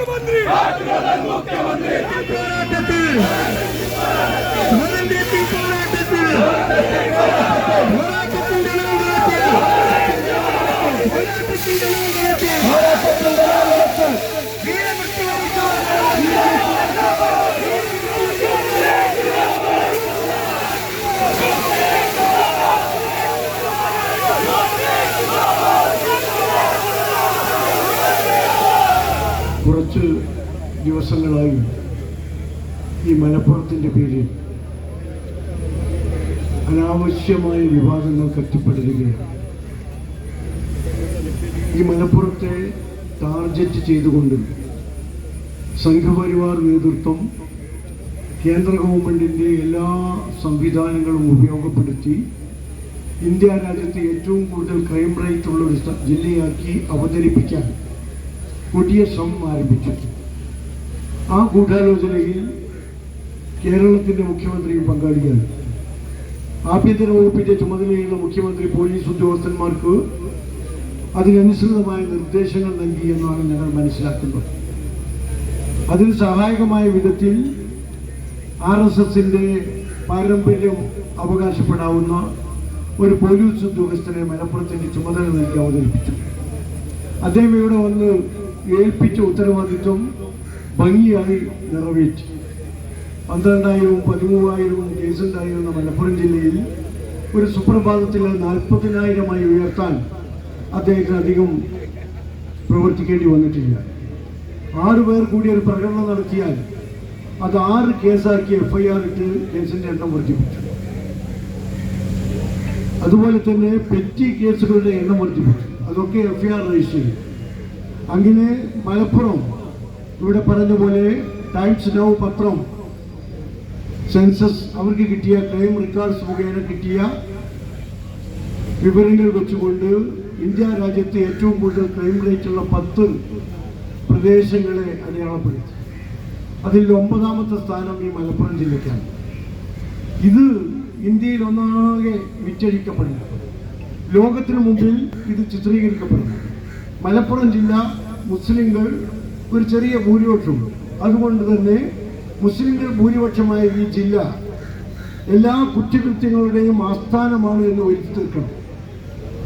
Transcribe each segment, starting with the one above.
മുഖ്യമന്ത്രി പോരാട്ടത്തിൽ കുറച്ച് ദിവസങ്ങളായി ഈ മലപ്പുറത്തിന്റെ പേരിൽ അനാവശ്യമായ വിവാദങ്ങൾ കറ്റപ്പെടുകയാണ് ഈ മലപ്പുറത്തെ ടാർജറ്റ് ചെയ്തുകൊണ്ട് സംഘപരിവാർ നേതൃത്വം കേന്ദ്ര ഗവൺമെന്റിന്റെ എല്ലാ സംവിധാനങ്ങളും ഉപയോഗപ്പെടുത്തി ഇന്ത്യ രാജ്യത്തെ ഏറ്റവും കൂടുതൽ ക്രൈം റേറ്റ് ഉള്ള ഒരു ജില്ലയാക്കി അവതരിപ്പിക്കാൻ കൊടിയ ശ്രമം ആരംഭിച്ചു. ആ ഗൂഢാലോചനയിൽ കേരളത്തിന്റെ മുഖ്യമന്ത്രിയും പങ്കാളിയാണ്. ആഭ്യന്തര വകുപ്പിന്റെ ചുമതലയുള്ള മുഖ്യമന്ത്രി പോലീസ് ഉദ്യോഗസ്ഥന്മാർക്ക് അതിനനുസൃതമായ നിർദ്ദേശങ്ങൾ നൽകി എന്നാണ് ഞങ്ങൾ മനസ്സിലാക്കുന്നത്. അതിന് സഹായകമായ വിധത്തിൽ ആർ എസ് എസിന്റെ പാരമ്പര്യം അവകാശപ്പെടാവുന്ന ഒരു പോലീസ് ഉദ്യോഗസ്ഥനെ മലപ്പുറത്തിന്റെ ചുമതല നൽകി അവതരിപ്പിച്ചു. അദ്ദേഹം ഇവിടെ വന്ന് ഏൽപ്പിച്ച ഉത്തരവാദിത്വം ഭംഗിയായി നിറവേറ്റി. പന്ത്രണ്ടായിരവും പതിമൂവായിരവും കേസുണ്ടായിരുന്ന മലപ്പുറം ജില്ലയിൽ ഒരു സുപ്രഭാതത്തിൽ നാൽപ്പതിനായിരമായി ഉയർത്താൻ അദ്ദേഹത്തിന് അധികം പ്രവർത്തിക്കേണ്ടി വന്നിട്ടില്ല. ആറു പേർ കൂടി ഒരു പ്രകടനം നടത്തിയാൽ അത് ആറ് കേസാക്കി എഫ്ഐആർ ഇട്ട് കേസിന്റെ എണ്ണം വർദ്ധിപ്പിച്ചു. അതുപോലെ തന്നെ പെറ്റി കേസുകളുടെ എണ്ണം വർദ്ധിപ്പിച്ചു. അതൊക്കെ എഫ്ഐആർ രജിസ്റ്റർ ചെയ്തു. അങ്ങനെ മലപ്പുറം ഇവിടെ പോലെ ടൈംസ് നൗ പത്രം സെൻസസ് അവർക്ക് കിട്ടിയ ക്ലെയിം റെക്കോർഡ്സ് മുഖേന കിട്ടിയ വിവരങ്ങൾ വെച്ചുകൊണ്ട് ഇന്ത്യ രാജ്യത്ത് ഏറ്റവും കൂടുതൽ ക്രൈം റേറ്റുള്ള പത്ത് പ്രദേശങ്ങളെ അടയാളപ്പെടുത്തി. അതിൽ ഒമ്പതാമത്തെ സ്ഥാനം ഈ മലപ്പുറം ജില്ലയ്ക്കാണ്. ഇത് ഇന്ത്യയിൽ ഒന്നാകെ വിറ്റഴിക്കപ്പെടുന്നു. ലോകത്തിന് മുമ്പിൽ ഇത് ചിത്രീകരിക്കപ്പെടുന്നു. മലപ്പുറം ജില്ല മുസ്ലിങ്ങൾ ഒരു ചെറിയ ഭൂരിപക്ഷമുണ്ട്. അതുകൊണ്ട് തന്നെ മുസ്ലിങ്ങൾ ഭൂരിപക്ഷമായ ഈ ജില്ല എല്ലാ കുറ്റകൃത്യങ്ങളുടെയും ആസ്ഥാനമാണ് എന്ന് വരുത്തി തീർക്കണം.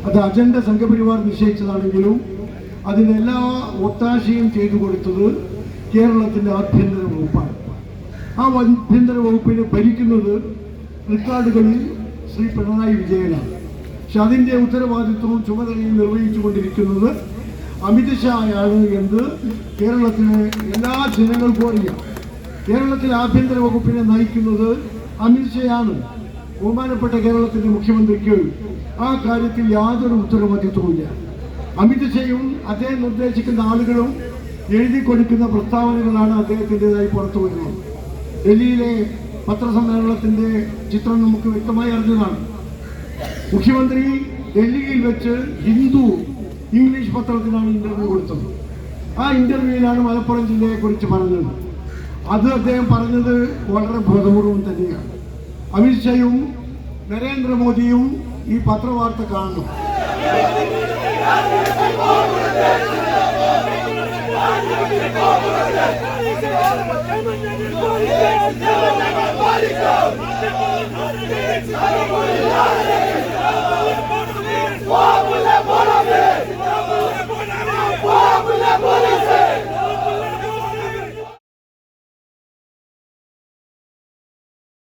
അത് അജണ്ട സംഘപരിവാർ നിശ്ചയിച്ചതാണെങ്കിലും അതിനെല്ലാ ഒത്താശയും ചെയ്തു കൊടുത്തത് കേരളത്തിന്റെ ആഭ്യന്തര വകുപ്പാണ്. ആ ആഭ്യന്തര വകുപ്പിനെ ഭരിക്കുന്നത് റിക്കാർഡുകളിൽ ശ്രീ പിണറായി വിജയനാണ്. പക്ഷെ അതിന്റെ ഉത്തരവാദിത്വവും ചുമതലയും നിർവഹിച്ചുകൊണ്ടിരിക്കുന്നത് അമിത്ഷായാണ് എന്ന് കേരളത്തിലെ എല്ലാ ജനങ്ങൾക്കും അറിയാം. കേരളത്തിലെ ആഭ്യന്തര വകുപ്പിനെ നയിക്കുന്നത് അമിത്ഷയാണ്. ബഹുമാനപ്പെട്ട കേരളത്തിന്റെ മുഖ്യമന്ത്രിക്ക് ആ കാര്യത്തിൽ യാതൊരു ഉത്തരവാദിത്വമില്ല അമിത്ഷായും അദ്ദേഹം നിർദ്ദേശിക്കുന്ന ആളുകളും എഴുതി കൊടുക്കുന്ന പ്രസ്താവനകളാണ് അദ്ദേഹത്തിന്റെതായി പുറത്തു വരുന്നത്. ഡൽഹിയിലെ പത്രസമ്മേളനത്തിന്റെ ചിത്രം നമുക്ക് വ്യക്തമായി അറിഞ്ഞതാണ്. മുഖ്യമന്ത്രി ഡൽഹിയിൽ വെച്ച് ഹിന്ദു ഇംഗ്ലീഷ് പത്രത്തിനാണ് ഇന്റർവ്യൂ കൊടുത്തത്. ആ ഇന്റർവ്യൂവിലാണ് മലപ്പുറം ജില്ലയെ കുറിച്ച് പറഞ്ഞത്. അത് അദ്ദേഹം പറഞ്ഞത് വളരെ ബോധപൂർവം തന്നെയാണ്. അമിത്ഷയും നരേന്ദ്രമോദിയും ഈ പത്രവാർത്ത കാണണം പാലിക്കും